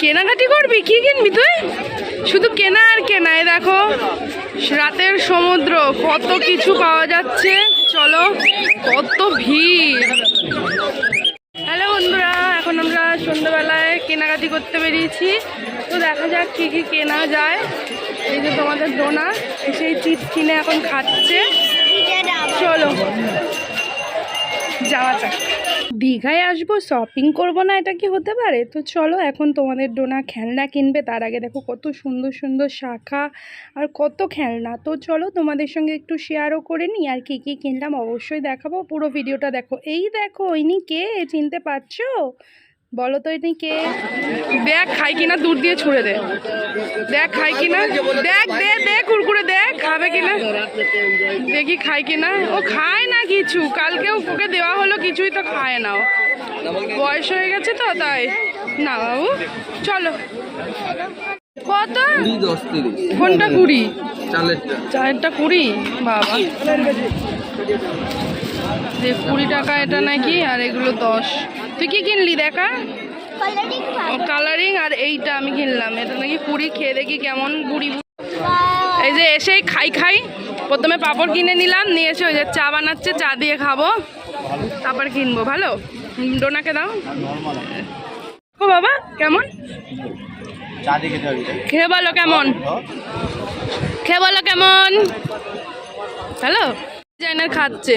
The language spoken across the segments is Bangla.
কেনাকাটি করবি? কি কিনবি তুই? শুধু কেনা আর কেনা এ দেখো। রাতের সমুদ্র, কত কিছু পাওয়া যাচ্ছে। চলো, কত ভিড়। হ্যালো বন্ধুরা, এখন আমরা সন্ধ্যাবেলায় কেনাকাটি করতে বেরিয়েছি। তো দেখা যাক কি কি কেনা যায়। এই যে তোমাদের ডোনা এসে চিপস কিনে এখন খাচ্ছে। চলো। যাওয়া যাক। দীঘায় আসব শপিং করব না, এটা কি হতে পারে? তো চলো, এখন তোমাদের ডোনা খেলনা কিনবে, তার আগে দেখো কত সুন্দর সুন্দর শাখা আর কত খেলনা। তো চলো, তোমাদের সঙ্গে একটু শেয়ারও করে নিই, আর কী কী কিনলাম অবশ্যই দেখাবো। পুরো ভিডিওটা দেখো। এই দেখো ইনি কে? চিনতে পারছ? বলো তো ইনি কে? দেখ খাই কিনা দূর দিয়ে ছুড়ে দে। দেখ খাই কিনা। দেখ দে দে কুরকুরে দেখ খাবে কিনা। দেখি খায় কিনা। ও খায় না কিছু। কালকেও ওকে দেওয়া হলো কিছুই তো খায় না ও। বয়স হয়ে গেছে তো তাই। না বাবু চলো। কত? কোনটা কুড়ি? চালেরটা। চারটা কুড়ি? বাবা। যে কুড়ি টাকা এটা নাকি আর এগুলো দশ। তুই কি কিনলি দেখা কালারিং আর এইটা আমি কিনলাম। এটা নাকি কুড়ি খেয়ে দেখি কেমন বুড়ি বুড়ি এই যে এসেই খাই খাই। প্রথমে পাঁপড় কিনে নিলাম নিয়ে এসে ওই যে চা বানাচ্ছে চা দিয়ে খাব। তারপর কিনবো ভালো? ডোনাকে দাও। ও বাবা কেমন? খেয়ে বলো কেমন? খেয়ে বলো কেমন? হ্যালো ডিজাইনার খাচ্ছে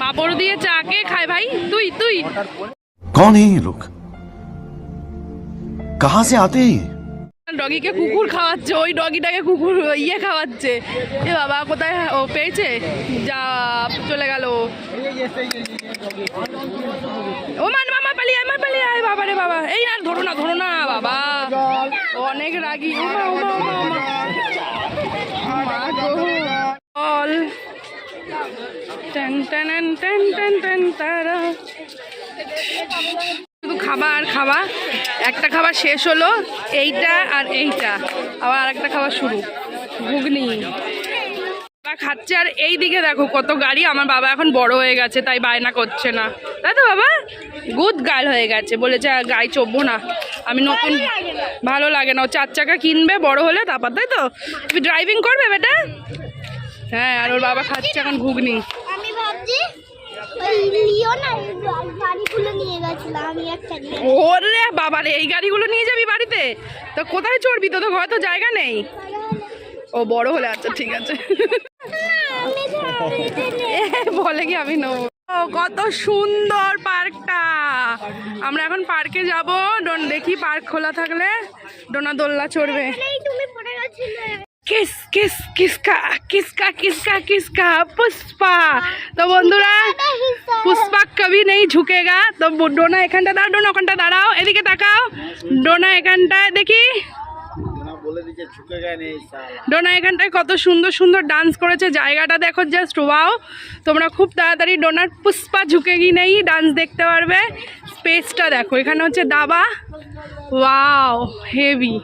পাঁপড় দিয়ে চা কে খায় ভাই তুই তুই कौन है ये लोग कहां से आते हैं ये? ডগিকে কুকুর খাওয়াচ্ছে, ওই ডগিটাকে কুকুর ইয়ে খাওয়াচ্ছে। এ বাবা, কোথায়? ও পেয়েছে? যা, চলে গেল ও। মান মামা পালিয়ে আয়, মা, পালিয়ে আয়। বাবা রে বাবা, এই না, ধরো না ধরো না, বাবা। অনেক রাগি। বল। Ten ten ten ten ten, তারা। শুধু খাবার খাওয়া একটা খাবার শেষ হলো, এইটা আর এইটা। আবার আরেকটা খাবার শুরু। ঘুগনি। খাচ্ছে, আর এই দিকে দেখো কত গাড়ি। আমার বাবা এখন বড় হয়ে গেছে, তাই বায়না করছে না। তাই তো বাবা? গুড গার্ল হয়ে গেছে। বলেছে, আর গাড়ি চড়বো না। আমি নতুন ভালো লাগে না। ও চার চাকা কিনবে, বড় হলে তারপর, তাই তো? তুমি ড্রাইভিং করবে বেটা? হ্যাঁ আর ওর বাবা খাচ্ছে এখন ঘুগনি। আমি ভাবছি ওরে বাবা রে এই গাড়িগুলো নিয়ে যাবি বাড়িতে? তো কোথায় চড়বি তো তো ঘরে তো জায়গা নেই। ও বড় হলে আচ্ছা ঠিক আছে। বলে কি আমি নেব? কত সুন্দর পার্কটা! আমরা এখন পার্কে যাব। ডোন দেখি পার্ক খোলা থাকলে ডোনা দোল্লা চড়বে। কিস কিস কিসকা কিসকা কিসকা কিসকা পুষ্পা। তো বন্ধুরা পুষ্পা কবি নেই ঝুঁকেগা। তো ডোনা এখানটা দাঁড়াও ডোনা ওখানটা দাঁড়াও এদিকে তাকাও। ডোনা এখানটায় দেখি। ডোনা এখানটায় কত সুন্দর সুন্দর ডান্স করেছে জায়গাটা দেখো জাস্ট ওয়াও তোমরা খুব তাড়াতাড়ি ডোনার পুষ্পা ঝুঁকে গিয়ে নেই ডান্স দেখতে পারবে। স্পেসটা দেখো এখানে হচ্ছে দাবা। ওয়াও হেভি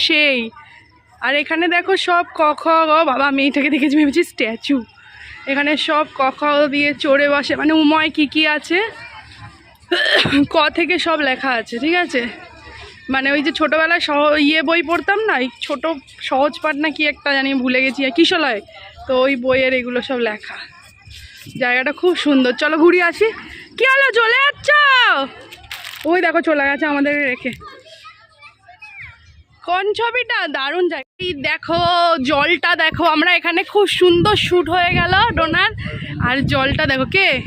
সেই। আর এখানে দেখো সব ক, খ বাবা, আমি দেখেছি, ভেবেছি স্ট্যাচু। এখানে সব ক, খ দিয়ে চড়ে বসে মানে উময় কী কী আছে, ক থেকে সব লেখা আছে, ঠিক আছে? মানে ওই যে ছোটোবেলায় সহ ইয়ে বই পড়তাম না, এই ছোটো সহজ পাঠ না কি একটা জানি ভুলে গেছি কিশলয়, তো ওই বইয়ের এগুলো সব লেখা। জায়গাটা খুব সুন্দর। চলো ঘুরে আসি। কি হলো, চলে যাচ্ছ? ওই দেখো, চলে গেছে আমাদের রেখে কোন ছবিটা? দারুণ এই দেখো, জলটা দেখো, আমরা এখানে খুব সুন্দর শ্যুট হয়ে গেল ডোনার। আর জলটা দেখো কে?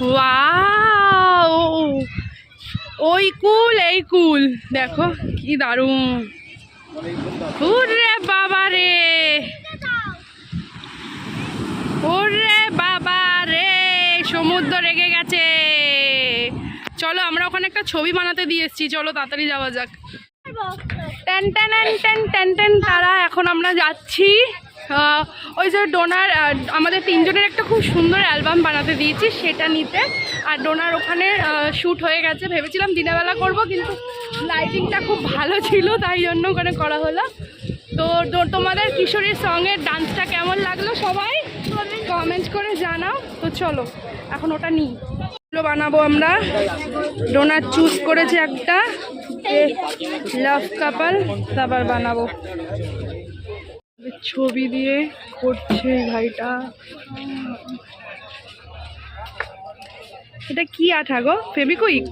ওয়াও! ওই কুল, এই কুল। দেখো, কি দারুণ। ওরে বাবা রে! ওরে বাবা রে! সমুদ্র রেগে গেছে। চলো, আমরা ওখানে একটা ছবি বানাতে দিয়ে এসেছি। চলো, তাড়াতাড়ি যাওয়া যাক। Ten ten ten ten ten ten তারা এখন আমরা যাচ্ছি। ওই যে ডোনার আমাদের তিনজনের একটা খুব সুন্দর অ্যালবাম বানাতে দিয়েছি, সেটা নিতে। আর ডোনার ওখানে শ্যুট হয়ে গেছে। ভেবেছিলাম দিনের বেলা করব, কিন্তু লাইটিংটা খুব ভালো ছিল, তাই জন্য ওখানে করা হলো। তো তোমাদের কিশোরীর সঙ্গের ডান্সটা কেমন লাগল সবাই? কমেন্ট করে জানাও। তো চলো, এখন ওটা নিই। বানাবো আমরা। ডোনার চুজ করেছি একটা। লাভ কাপাল তারপর বানাবো। ছবি দিয়ে করছে ভাইটা। এটা কি আঠা গো? ফেবিকুইক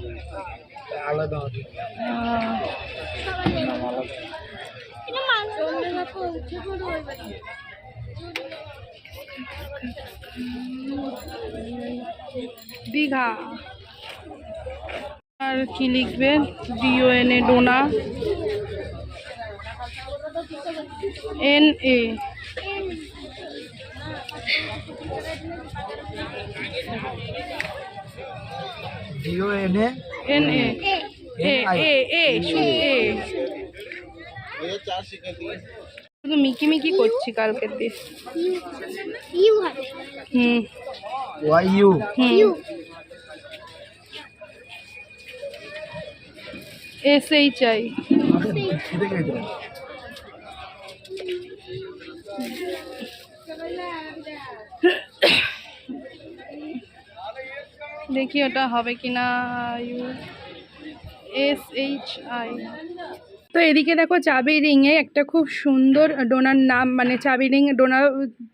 দীঘা। আর কি লিখবেন DON A Dona N A N A A A A শুধু এ শুধু মিকি মিকি করছি কালকের হবে হুম। ওয়াই ইউ হুম। ইউ এস এইচ আই দেখি ওটা হবে কিনা। ইউ এস এইচ আই তো এদিকে দেখো চাবি রিংয়ে একটা খুব সুন্দর ডোনার নাম মানে চাবি রিং ডোনার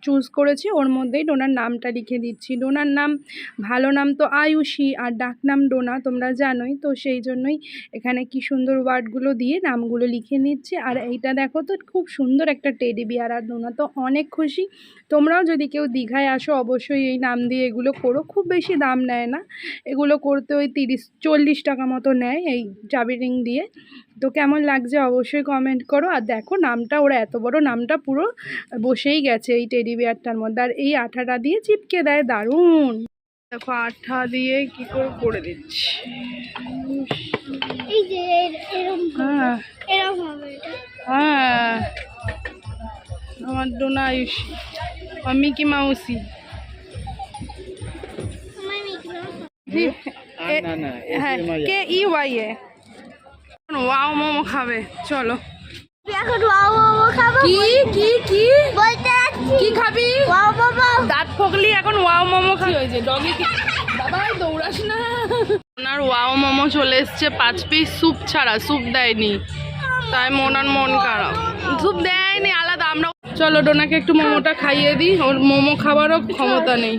চুজ করেছি, ওর মধ্যেই ডোনার নামটা লিখে দিচ্ছি। ডোনার নাম, ভালো নাম তো আয়ুষী, আর ডাক নাম ডোনা, তোমরা জানোই। তো সেই জন্যই এখানে কি সুন্দর ওয়ার্ডগুলো দিয়ে নামগুলো লিখে নিচ্ছে। আর এইটা দেখো তো খুব সুন্দর একটা টেডি বিয়ার, আর ডোনা তো অনেক খুশি। তোমরাও যদি কেউ দীঘায় আসো, অবশ্যই এই নাম দিয়ে এগুলো করো। খুব বেশি দাম নেয় না। এগুলো করতে ওই তিরিশ, চল্লিশ টাকা মতো নেয় এই চাবি রিং দিয়ে। তো কেমন লাগছে অবশ্যই কমেন্ট করো। আর দেখো নামটা ওরা এত বড় নামটা পুরো বসেই গেছে এই টেডি বিয়ারটার মধ্যে। আর এই আঠাটা দিয়ে চিপকে দেয় দারুণ। দেখো আঠা দিয়ে কি করে করে দিচ্ছি। হ্যাঁ। হ্যাঁ। আমার ডোনা আয়ুষী। আর মিকি মাউসি। হ্যাঁ K E Y A. Wow momo খাবে চলো। এখন ওয়াও মোমো খাব? কি কি কি? বলতে কি খাবি? ওয়াও মোমো। দাঁত ফকলি এখন ওয়াও মোমো হয়েছে? ডগি বাবা দৌড়াস না। ওনার ওয়াও মোমো চলে এসছে পাঁচ পিস স্যুপ ছাড়া স্যুপ দেয়নি। তাই মনার মন খারাপ। স্যুপ দেয়নি আলাদা আমরা চলো ডোনাকে একটু মোমোটা খাইয়ে দিই। ওর মোমো খাবারও ক্ষমতা নেই।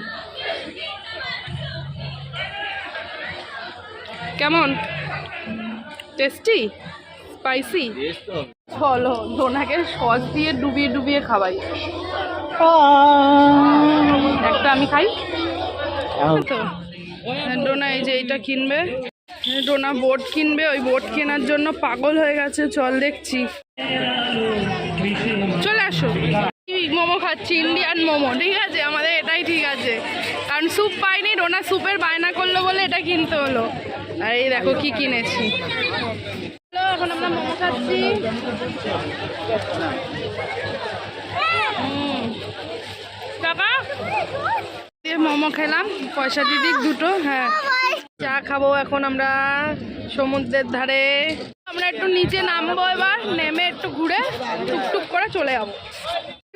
কেমন? টেস্টি স্পাইসি চলো ডোনাকে সস দিয়ে ডুবিয়ে ডুবিয়ে খাওয়াই। একটা আমি খাই। তো ডোনা এই যে এইটা কিনবে। ডোনা বোট কিনবে ওই বোট কেনার জন্য পাগল হয়ে গেছে চল দেখছি। চলে আসো। মোমো খাচ্ছি ইন্ডিয়ান মোমো ঠিক আছে? আমাদের এটাই ঠিক আছে। কারণ স্যুপ পাইনি, ডোনা স্যুপের বায়না করল বলে এটা কিনতে হলো। আর এই দেখো কি কিনেছি। এখন আমরা মোমো খাচ্ছি। দিয়ে মোমো খেলাম, পয়সা দিদি দুটো হ্যাঁ। চা খাব এখন আমরা সমুদ্রের ধারে। আমরা একটু নিচে নামবো এবার, নেমে একটু ঘুরে টুকটুক করে চলে যাব।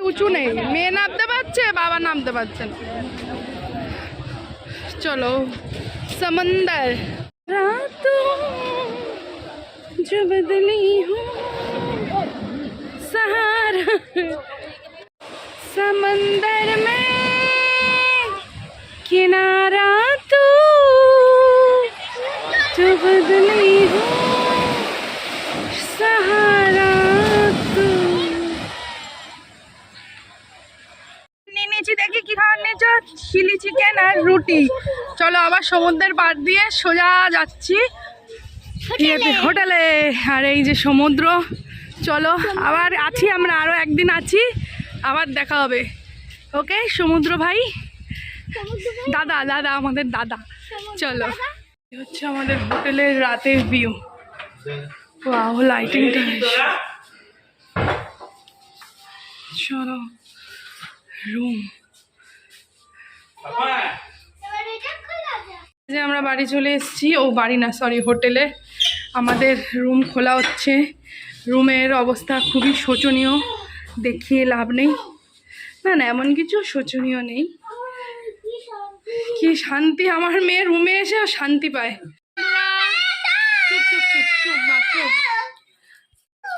উঁচু নেই, মেয়ে নামতে পারছে, বাবা নামতে পারছে না। চলো समंदर। रातों जो बदली हूँ, सहारा। समंदर में किनारा तू जो बदली हूँ, सहारा। চিলি চিকেন আর রুটি। চলো আবার সমুদ্রের পাড় দিয়ে সোজা যাচ্ছি। ইয়েতে, হোটেলে। আর এই যে সমুদ্র। চলো আবার আছি আমরা আরও একদিন আছি। আবার দেখা হবে। ওকে সমুদ্র ভাই? দাদা দাদা আমাদের দাদা। চলো। হচ্ছে আমাদের হোটেলের রাতের ভিউ। ওয়াও লাইটিংটা চলো রুম যে আমরা বাড়ি চলে এসেছি, ও বাড়ি না সরি হোটেলে। আমাদের রুম খোলা হচ্ছে। রুমের অবস্থা খুবই শোচনীয়, দেখিয়ে লাভ নেই। না না, এমন কিছু শোচনীয় নেই। কি শান্তি আমার মেয়ে রুমে এসেও শান্তি পায়।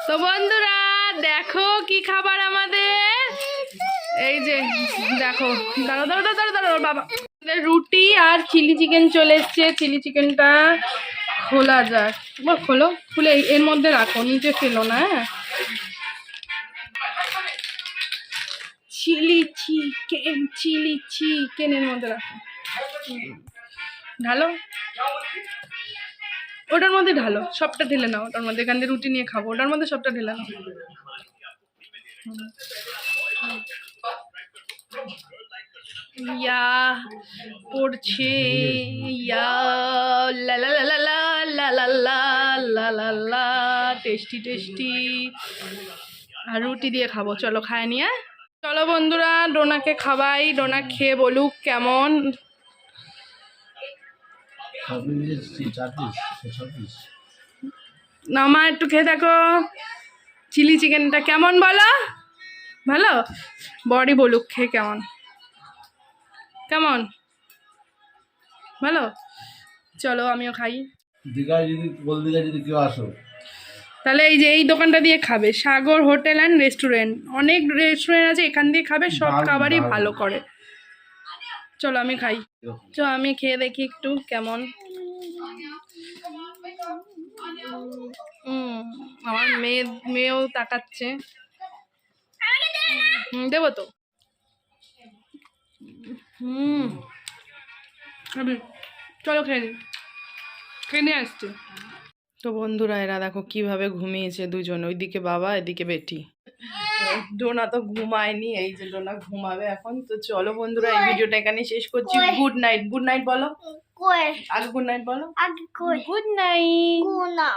তো বন্ধুরা, দেখো কি খাবার আমাদের। এই যে, দেখো দাঁড়ো দাঁড়ো দাঁড়ো দাঁড়ো বাবা। রুটি আর চিলি চিকেন চলে এসছে। চিলি চিকেনটা খোলা যাক। বা খোলো, খুলে এর মধ্যে রাখো, নিচে ফেলো না হ্যাঁ? চিলি চিকেন, চিলি চিকেনের মধ্যে রাখো। ঢালো। ওটার মধ্যে ঢালো, সবটা ঢেলে নাও, ওটার মধ্যে। এখান দিয়ে রুটি নিয়ে খাব, ওটার মধ্যে সবটা ঢেলে নাও। ইয়া পড়ছে ইয়া লা লা লা লা লা লা লা লা লা টেস্টি টেস্টি আর রুটি দিয়ে খাব চলো খায় নিয়ে চলো বন্ধুরা ডোনাকে খাবাই ডোনা খেয়ে বলুক কেমন না মা একটু খেয়ে দেখো চিলি চিকেনটা কেমন বলো ভালো? বডি বলুক খেয়ে কেমন? কেমন? ভালো? চলো আমিও খাই। দীঘায় যদি যদি কেউ আসো। তাহলে এই যে এই দোকানটা দিয়ে খাবে। Sagar hotel and restaurant. অনেক রেস্টুরেন্ট আছে এখান দিয়ে খাবে সব খাবারই ভালো। করে। চলো আমি খাই। চলো আমি খেয়ে দেখি একটু কেমন। আমার মেয়ে মেয়েও তাকাচ্ছে। দেবো তো। হুম? চলো খেয়ে নি খেয়ে নিয়ে আসছি। তো বন্ধুরা এরা দেখো কীভাবে ঘুমিয়েছে দুজন। ওইদিকে বাবা এদিকে বেটি। ডোনা তো ঘুমায়নি এই যে ডোনা ঘুমাবে এখন। তো চলো বন্ধুরা এই ভিডিওটা এখানে শেষ করছি। Good night. গুড নাইট বলো। আগে গুড নাইট বলো। Good night. কোনা